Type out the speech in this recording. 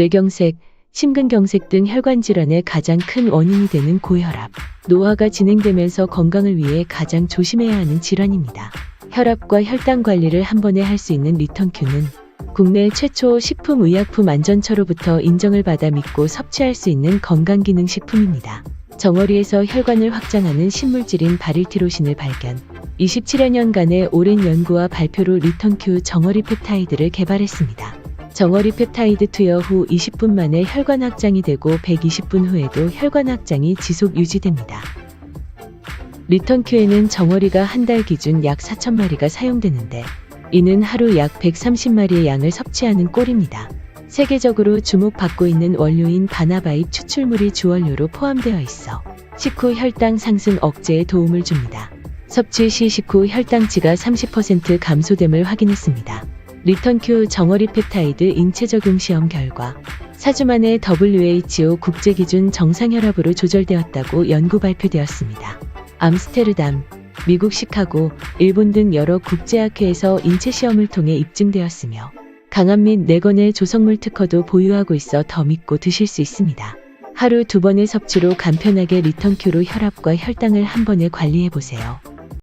뇌경색, 심근경색 등 혈관 질환의 가장 큰 원인이 되는 고혈압. 노화가 진행되면서 건강을 위해 가장 조심해야 하는 질환입니다. 혈압과 혈당 관리를 한 번에 할 수 있는 리턴큐는 국내 최초 식품의약품 안전처로부터 인정을 받아 믿고 섭취할 수 있는 건강기능식품입니다. 정어리에서 혈관을 확장하는 신물질인 바릴티로신을 발견. 27여년간의 오랜 연구와 발표로 리턴큐 정어리 펩타이드를 개발했습니다. 정어리 펩타이드 투여 후 20분 만에 혈관 확장이 되고 120분 후에도 혈관 확장이 지속 유지됩니다. 리턴 큐에는 정어리가 한 달 기준 약 4천마리가 사용되는데 이는 하루 약 130마리의 양을 섭취하는 꼴입니다. 세계적으로 주목받고 있는 원료인 바나바잎 추출물이 주원료로 포함되어 있어 식후 혈당 상승 억제에 도움을 줍니다. 섭취 시 식후 혈당치가 30% 감소됨을 확인했습니다. 리턴큐 정어리 펩타이드 인체 적용 시험 결과 4주 만에 WHO 국제 기준 정상 혈압으로 조절되었다고 연구 발표되었습니다. 암스테르담, 미국 시카고, 일본 등 여러 국제학회에서 인체 시험을 통해 입증되었으며 강암 및 내건의 조성물 특허도 보유하고 있어 더 믿고 드실 수 있습니다. 하루 두 번의 섭취로 간편하게 리턴큐로 혈압과 혈당을 한 번에 관리해 보세요.